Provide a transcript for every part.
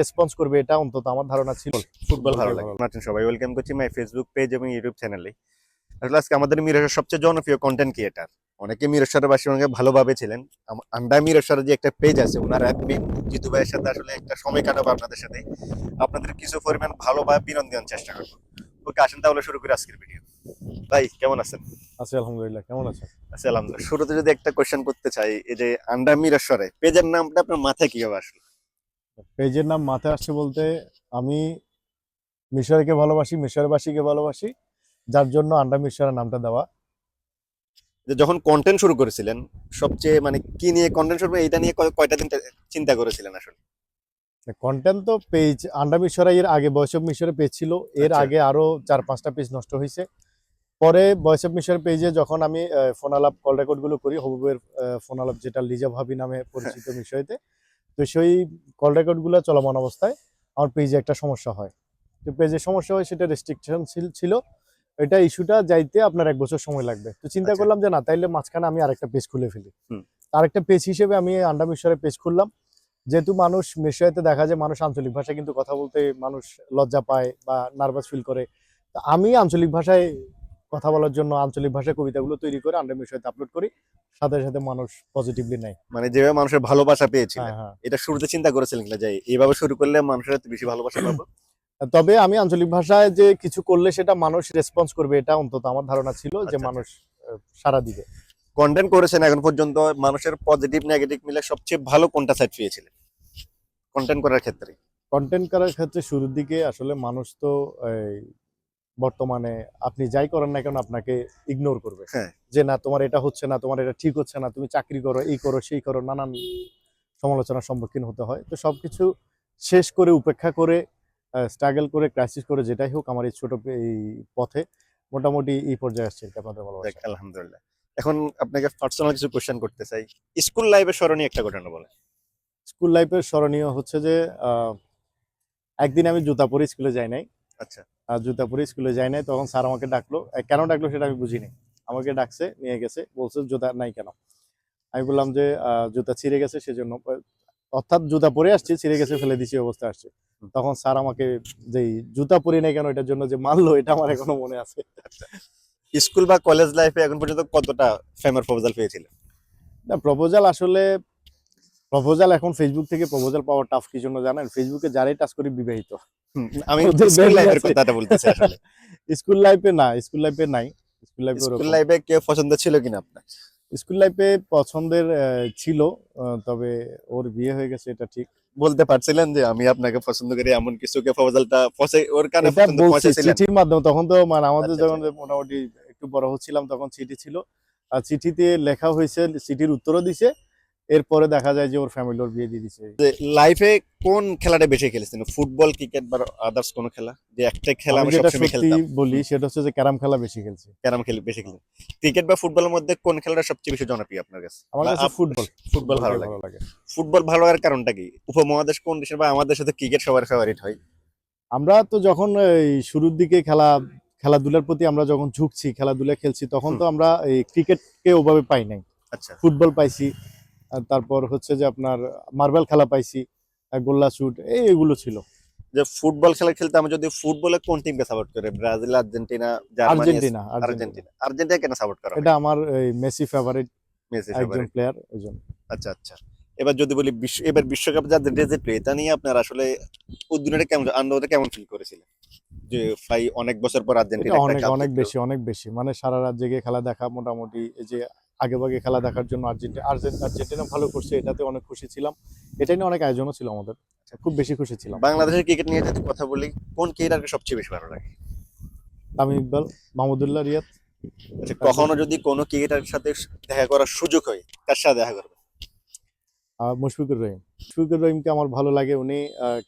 Response করবে এটা অন্তত আমার ধারণা ছিল। ফুটবল ভালো লাগে। আছেন সবাই ওয়েলকাম করছি মাই ফেসবুক পেজ এবং ইউটিউব চ্যানেলে আসলে আজকে আমাদের মিরসের সবচেয়ে জনপ্রিয় কন্টেন্ট ক্রিয়েটার অনেকে মিরসরের বাসী অনেকে ভালোভাবে ছিলেন। আন্ডা মিরসরের যে একটা পেজ আছে ওনার অ্যাডমিন জিতু ভাইয়ের সাথে আসলে একটা সময় কাটাবো আপনাদের সাথে। আপনাদের কিছু পরিমাণ ভালো বা বিনোদন দেওয়ার চেষ্টা করব। ওকে আসেন তাহলে শুরু করি আজকের ভিডিও ভাই কেমন আছেন? আছি আলহামদুলিল্লাহ। কেমন আছেন? আচ্ছা আলহামদুলিল্লাহ। শুরুতে যদি একটা কোশ্চেন করতে চাই এই যে আন্ডা মিরসরে পেজের নামটা আপনার মাথায় কীভাবে আসলো? পেজের নাম মাথায় আসছে বলতে আমি মিশরকে ভালোবাসি মিশরবাসীকে ভালোবাসি যার জন্য আন্ডা মিশরের নামটা দেওয়া। যে যখন কন্টেন্ট শুরু করেছিলেন সবচেয়ে মানে কি নিয়ে কন্টেন্ট শুরু এটা নিয়ে কয়টা দিন চিন্তা করেছিলেন আসলে? কন্টেন্ট তো পেজ আন্ডা মিশরা এর আগে বয়স অফ মিশরে পেজ ছিল এর আচ্ছা। আগে আরও চার পাঁচটা পেজ নষ্ট হয়েছে পরে ভয়েস অফ মিশর পেজে যখন আমি ফোন আলাপ কল রেকর্ডগুলো করি হবুবের ফোন আলাপ যেটা লিজা ভাবি নামে পরিচিত বিষয়তে তো সেই কল রেকর্ডগুলো চলমান অবস্থায় আমার পেজে একটা সমস্যা হয়। তো পেজে সমস্যা হয় সেটা রেস্ট্রিকশন ছিল এটা ইস্যুটা যাইতে আপনার এক বছর সময় লাগবে। তো চিন্তা আচ্ছা। করলাম যে না তাইলে মাঝখানে আমি আরেকটা পেজ খুলে ফেলি। আরেকটা পেজ হিসেবে আমি আন্ডা মিশরের পেজ খুললাম। যেহেতু মানুষ মিশরিয়াতে দেখা যায় মানুষ আঞ্চলিক ভাষায় কিন্তু কথা বলতে মানুষ লজ্জা পায় বা নার্ভাস ফিল করে। তো আমি আঞ্চলিক ভাষায় কথা বলার জন্য আঞ্চলিক ভাষায় কবিতাগুলো তৈরি করে আন্ডা মিশরিয়াতে আপলোড করি। সাথে সাথে মানুষ পজিটিভলি নেয়। মানে যেভাবে মানুষের ভালোবাসা পেয়েছিলেন হ্যাঁ হ্যাঁ। এটা শুরুতে চিন্তা করেছিলেন কিনা? যে এইভাবে শুরু করলে মানুষের বেশি ভালোবাসা পাবো? তবে আমি আঞ্চলিক ভাষায় যে কিছু করলে সেটা মানুষ রেসপন্স করবে এটা অন্তত আমার ধারণা ছিল যে আচ্ছা, মানুষ আহ, সাড়া দিবে। কন্টেন্ট করেছেন এখন পর্যন্ত মানুষের পজিটিভ নেগেটিভ মিলে সবচেয়ে ভালো কোনটা সাইড পেয়েছিলেন? কন্টেন্ট করার ক্ষেত্রে। কন্টেন্ট করার ক্ষেত্রে শুরুর দিকে আসলে মানুষ তো বর্তমানে আপনি যাই করেন না কেন আপনাকে ইগনোর করবে। হ্যাঁ। যে না তোমার এটা হচ্ছে না তোমার এটা ঠিক হচ্ছে না তুমি চাকরি করো এই করো সেই করো নানান সমালোচনার সম্মুখীন হতে হয়। তো সবকিছু শেষ করে উপেক্ষা করে স্ট্রাগল করে ক্রাইসিস করে যেটাই হোক আমার এই ছোট এই পথে মোটামুটি এই পর্যায়ে আসছে আপনাদের ভালো আলহামদুলিল্লাহ। এখন আপনাকে পার্সোনাল কিছু কোশ্চেন করতে চাই। স্কুল লাইফে স্মরণীয় একটা ঘটনা বলে স্কুল লাইফের স্মরণীয় হচ্ছে যে আহ, একদিন আমি জুতা পরে স্কুলে যাই নাই। আচ্ছা। জুতা পরে স্কুলে যাই নাই তখন স্যার আমাকে ডাকলো। কেন ডাকলো সেটা আমি বুঝিনি। আমাকে ডাকছে নিয়ে গেছে বলছে জুতা নাই কেন? আমি বললাম যে জুতা ছিঁড়ে গেছে সেজন্য অর্থাৎ জুতা পরে আসছি ছিঁড়ে গেছে ফেলে দিছি অবস্থা আসছে। তখন স্যার আমাকে যে জুতা পরি নাই কেন এটার জন্য যে মারলো এটা আমার এখনও মনে আছে। স্কুল বা কলেজ লাইফে এখন পর্যন্ত কতটা ফেমার প্রপোজাল পেয়েছিলেন না প্রপোজাল আসলে প্রপোজাল এখন ফেসবুক থেকে প্রপোজাল পাওয়া টাফ কি জন্য জানেন? ফেসবুকে যারাই টাচ করি বিবাহিত। আমি স্কুল লাইফের কথাটা বলতেছি আসলে। স্কুল লাইফে না স্কুল লাইফে নাই। স্কুল লাইফে স্কুল লাইফে কেউ পছন্দ ছিল কিনা আপনার? স্কুল লাইফে পছন্দের ছিল তবে ওর বিয়ে হয়ে গেছে এটা ঠিক। বলতে পারছিলেন যে আমি আপনাকে পছন্দ করি এমন কিছু কে প্রপোজালটা পৌঁছে ওর কানে পছন্দ পৌঁছেছিলেন। চিঠির মাধ্যমে তখন তো মানে আমাদের আচ্ছা, যখন মোটামুটি একটু বড় হচ্ছিলাম তখন চিঠি ছিল। আর চিঠিতে লেখা হয়েছে চিঠির উত্তরও দিছে এরপরে দেখা যায় যে ওর ফ্যামিলি ওর বিয়ে দিয়ে দিছে। লাইফে কোন খেলাটা বেশি খেলেছেন ফুটবল ক্রিকেট বা আদার্স কোন খেলা? যে একটা খেলা আমি সবসময় খেলতাম। বলি সেটা হচ্ছে যে ক্যারাম খেলা বেশি খেলছি। ক্যারাম খেলে বেশি খেলেন ক্রিকেট বা ফুটবলের মধ্যে কোন খেলাটা সবচেয়ে বেশি জনপ্রিয় আপনার কাছে? আমার কাছে ফুটবল ফুটবল ভালো লাগে। ফুটবল ভালো লাগার কারণটা কি? উপমহাদেশ কোন দেশের বা আমাদের সাথে ক্রিকেট সবার ফেভারিট হয়? আমরা তো যখন এই শুরুর দিকে খেলা খেলাধুলার প্রতি আমরা যখন ঝুঁকছি খেলাধুলা খেলছি তখন তো আমরা এই ক্রিকেটকে ওভাবে পাই নাই। আচ্ছা। ফুটবল পাইছি। তারপর হচ্ছে যে আপনার মার্বেল খেলা পাইছি গোল্লা শুট এই এগুলো ছিল। যে ফুটবল খেলা খেলতে আমি যদি ফুটবলে কোন টিমকে সাপোর্ট করে? Brazil Argentina Argentina Argentina. Argentina. কেন সাপোর্ট করা এটা আমার এই মেসি ফেভারিট মেসি একজন প্লেয়ার ওই জন্য। আচ্ছা আচ্ছা। এবার যদি বলি বিশ্ব এবার বিশ্বকাপ যাদের ডেজেট এটা নিয়ে আপনার আসলে উদ্দিনটা কেমন আনন্দটা কেমন ফিল করেছিলেন? যে ভাই অনেক বছর পর আর্জেন্টিনা অনেক অনেক বেশি অনেক বেশি। মানে সারা রাত জেগে খেলা দেখা মোটামুটি এই যে আগে ভাগে খেলা দেখার জন্য আর্জেন্টিনা আর্জেন্টিনা ভালো করছে এটাতে অনেক খুশি ছিলাম। এটা নিয়ে অনেক আয়োজনও ছিল আমাদের। খুব বেশি খুশি ছিলাম। বাংলাদেশের ক্রিকেট নিয়ে যদি কথা বলি কোন ক্রিকেটারকে সবচেয়ে বেশি ভালো লাগে? তামিম ইকবাল মাহমুদুল্লাহ রিয়াদ। আচ্ছা কখনো যদি কোনো ক্রিকেটারের সাথে দেখা করার সুযোগ হয় তার সাথে দেখা করবে মুশফিকুর রহিম। মুশফিকুর রহিমকে আমার ভালো লাগে। উনি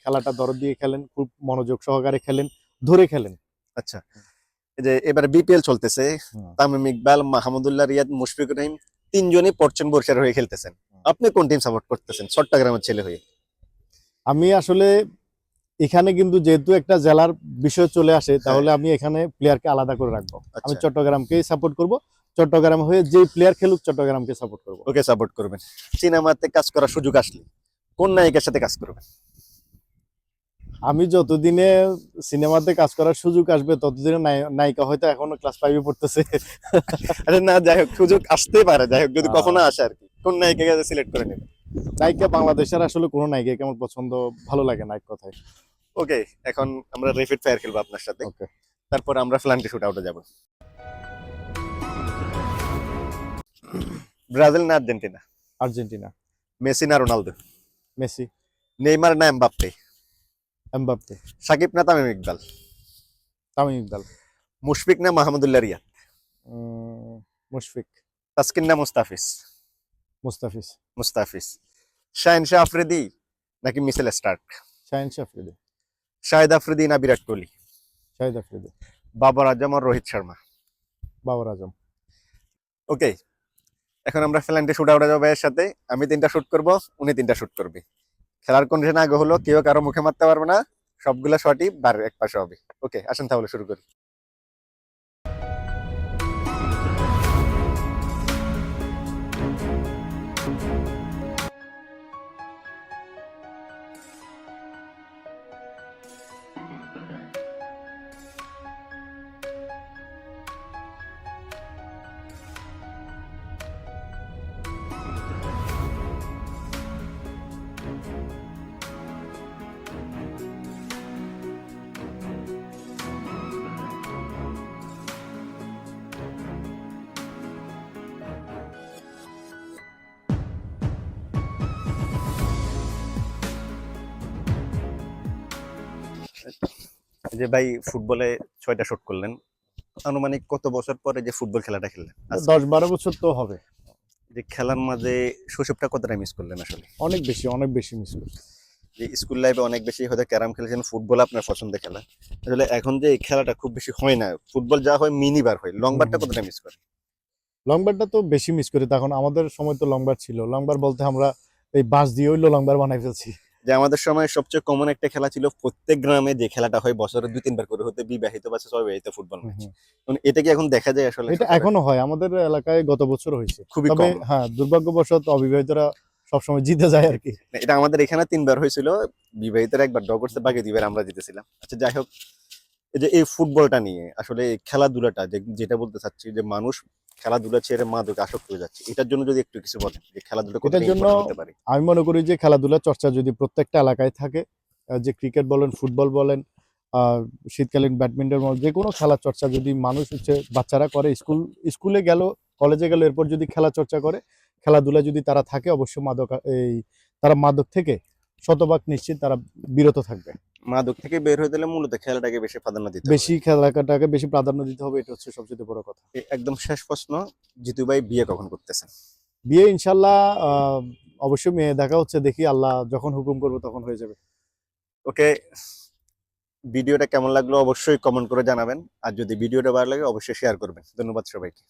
খেলাটা দরদ দিয়ে খেলেন খুব মনোযোগ সহকারে খেলেন ধরে খেলেন। আচ্ছা। যে এবার বিপিএল চলতেছে। তামিম ইকবাল মাহমুদুল্লাহ রিয়াদ মুশফিকুর রহিম তিনজনই পশ্চিম বর্ষার হয়ে খেলতেছেন। আপনি কোন টিম সাপোর্ট করতেছেন? চট্টগ্রামের ছেলে হয়ে। আমি আসলে এখানে কিন্তু যেহেতু একটা জেলার বিষয় চলে আসে তাহলে আমি এখানে প্লেয়ারকে আলাদা করে রাখব। আমি আচ্ছা। চট্টগ্রামকেই সাপোর্ট করব। চট্টগ্রাম হয়ে যে প্লেয়ার খেলুক চট্টগ্রামকে সাপোর্ট করব। ওকে সাপোর্ট করবেন। সিনেমাতে কাজ করার সুযোগ আসলে। কোন নায়িকার সাথে কাজ করবেন? আমি যতদিনে সিনেমাতে কাজ করার সুযোগ আসবে ততদিনে নায়িকা হয়তো এখনও ক্লাস ফাইভে পড়তেছে। আরে না যাই হোক সুযোগ আসতে পারে যাই হোক যদি কখনো আসে আর কি। কোন নায়িকাকে সিলেক্ট করে নেবে? নায়িকা বাংলাদেশের আসলে কোনো নায়িকাকে আমার পছন্দ ভালো লাগে না এক কথায়। ওকে এখন আমরা রেপিড ফায়ার খেলব আপনার সাথে। ওকে তারপর আমরা ফ্লান্টি শুট আউটে যাব। ব্রাজিল না আর্জেন্টিনা? আর্জেন্টিনা। মেসি না রোনালদো? মেসি। নেইমার না এমবাপ্পে? এমবাপ্পে। সাকিব না তামিম ইকবাল? তামিম ইকবাল। মুশফিক না মাহমুদুল্লাহ রিয়াদ? মুশফিক। তাসকিন না মুস্তাফিজ? মুস্তাফিজ। মুস্তাফিজ। শাহিন শাহ আফ্রিদি নাকি মিসেল স্টার্ক? শাহিন শাহ আফ্রিদি। শাহিদ আফ্রিদি না বিরাট কোহলি? শাহিদ আফ্রিদি। বাবর আজম আর রোহিত শর্মা? বাবর আজম। ওকে এখন আমরা ফ্ল্যান্টে শুট আউট যাব এর সাথে। আমি তিনটা শুট করব উনি তিনটা শুট করবে। খেলার কন্ডিশন আগে হলো, কেউ কারও মুখে মারতে পারবে না, সবগুলো শটই বার, এক পাশে হবে। ওকে আসেন তাহলে শুরু করি। যে ভাই ফুটবলে ছয়টা শুট করলেন আনুমানিক কত বছর পরে যে ফুটবল খেলাটা খেললেন? দশ বারো বছর তো হবে। যে খেলার মাঝে শৈশবটা কতটা মিস করলেন আসলে? অনেক বেশি অনেক বেশি মিস করছি। যে স্কুল লাইফে অনেক বেশি হয়তো ক্যারাম খেলেছেন ফুটবল আপনার পছন্দের খেলা। আসলে এখন যে এই খেলাটা খুব বেশি হয় না ফুটবল যা হয় মিনি বার হয় লং বারটা কতটা মিস করে? লং বারটা তো বেশি মিস করি তখন আমাদের সময় তো লং বার ছিল। লং বার বলতে আমরা এই বাস দিয়ে ওই লং বার বানাই ফেলছি। যে আমাদের সময় সবচেয়ে কমন একটা খেলা ছিল প্রত্যেক গ্রামে যে খেলাটা হয় বছরে দুই তিনবার করে হতে বিবাহিত বা বিবাহিত ফুটবল ম্যাচ এটা কি এখন দেখা যায় আসলে এটা এখনও হয়। আমাদের এলাকায় গত বছর হয়েছে। খুবই কম হ্যাঁ দুর্ভাগ্যবশত অবিবাহিতরা সবসময় জিতে যায় আর কি। এটা আমাদের এখানে তিনবার হয়েছিল। বিবাহিতরা একবার ড্র করছে বাকি দুইবার আমরা জিতেছিলাম। আচ্ছা যাই হোক এই যে এই ফুটবলটা নিয়ে আসলে খেলাধুলাটা যে যেটা বলতে চাচ্ছি যে মানুষ খেলাধুলা ছেড়ে মাদকে আসক্ত হয়ে যাচ্ছে। এটার জন্য যদি একটু কিছু বলেন যে খেলাধুলা এটার জন্য- আমি মনে করি যে খেলাধুলা চর্চা যদি প্রত্যেকটা এলাকায় থাকে যে ক্রিকেট বলেন ফুটবল বলেন শীতকালীন ব্যাডমিন্টন যে কোনো খেলা চর্চা যদি মানুষ হচ্ছে বাচ্চারা করে স্কুল স্কুলে গেল কলেজে গেল এরপর যদি খেলা চর্চা করে খেলাধুলা যদি তারা থাকে অবশ্যই মাদক এই তারা মাদক থেকে শতভাগ নিশ্চিত তারা বিরত থাকবে। মাদক থেকে বের হয়ে দিলে মূলত খেলাটাকে বেশি প্রাধান্য দিতে হবে। বেশি খেলাটাকে বেশি প্রাধান্য দিতে হবে এটা হচ্ছে সবচেয়ে বড় কথা। একদম শেষ প্রশ্ন জিতু ভাই বিয়ে কখন করতেছেন? বিয়ে ইনশাল্লাহ আহ, অবশ্যই মেয়ে দেখা হচ্ছে দেখি আল্লাহ যখন হুকুম করব তখন হয়ে যাবে। ওকে ভিডিওটা কেমন লাগল অবশ্যই কমেন্ট করে জানাবেন আর যদি ভিডিওটা ভালো লাগে অবশ্যই শেয়ার করবেন। ধন্যবাদ সবাইকে।